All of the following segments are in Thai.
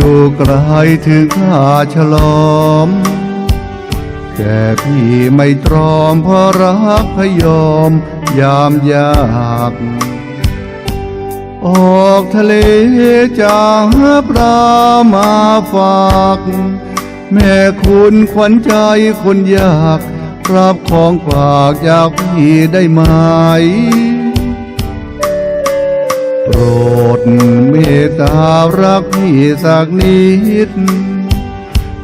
อยู่ไกลถึงข้าฉลอม แต่พี่ไม่ตรอมเพราะรักพยอมยามยากออกทะเลจะหาปลามาฝาก แม่คุณขวัญใจคนยากรับของฝากอยากพี่ได้ไหมโปรดเม ตตารักพี่สักนิด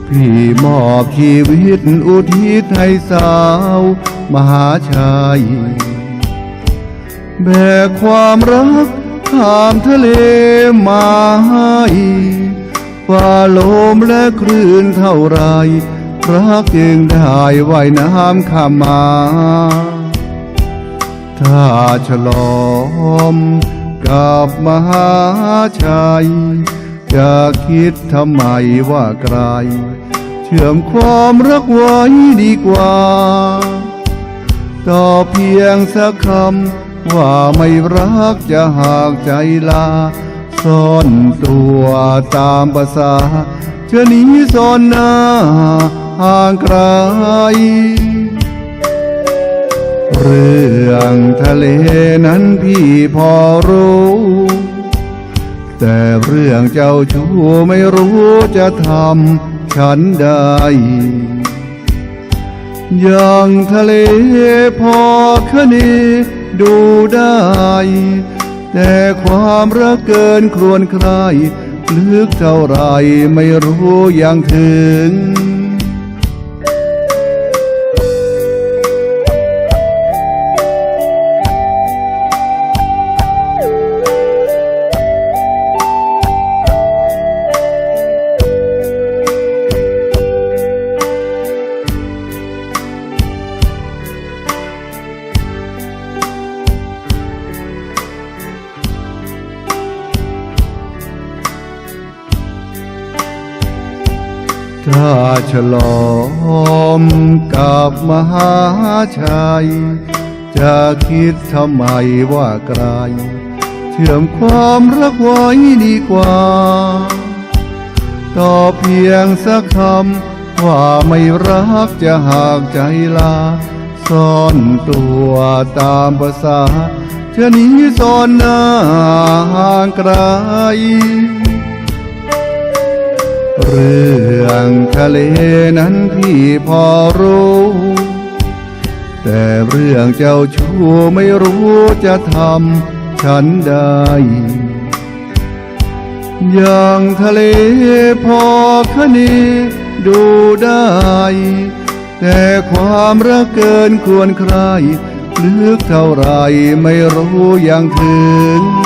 พี่มอบชีวิตอุทิศให้สาว มหาชัย แบกความรักข้ามทะเลมาให้ฝ่าลมและคลื่นเท่าไรรักจึงได้ว่ายน้ำข้ามมาถ้าฉลอม กับมหาชัย จะคิดทำไมว่าไกล เชื่อมความรักไว้ดีกว่า ต่อเพียงสักคำว่าไม่รักจะหากใจลา ซ่อนตัวตามภาษาจะหนีซ่อนหน้าห่างไกลเรื่อื่องทะเลนั้นพี่พอรู้ แต่เรื่องเจ้าชู้ไม่รู้จะทำฉันได้ อย่างทะเลพอคะเนดูได้ แต่ความรักเกินครวนใครลึกเท่าไรไม่รู้อย่างถึง ถ้าฉลอมกับมหาชัย จะคิดทำไมว่าไกล เชื่อมความรักไว้ดีกว่า ต่อเพียงสักคำว่าไม่รักจะหากใจลา ซ่อนตัวตามภาษาจะหนีซ่อนหน้าห่างไกลเรื่อ ทะเลนั้นพี่พอรู้ แต่เรื่องเจ้าชู้ไม่รู้จะทำฉันได้อย่างทะเลพอคะเนดูได้ แต่ความรักเกินควรใครลึกเท่าไรไม่รู้อย่างถึง